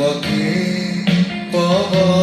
Смаки погано.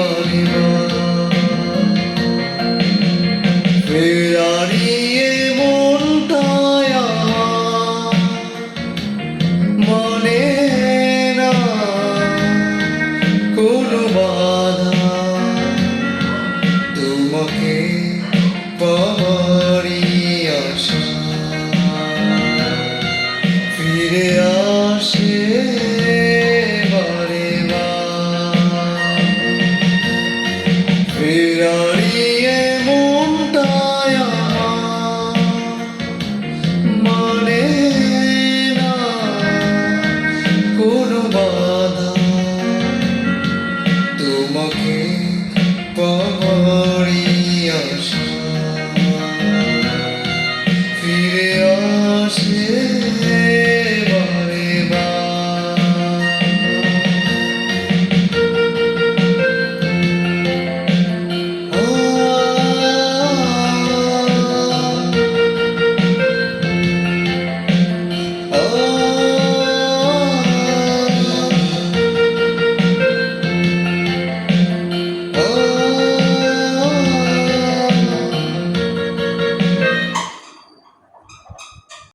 body. मेरा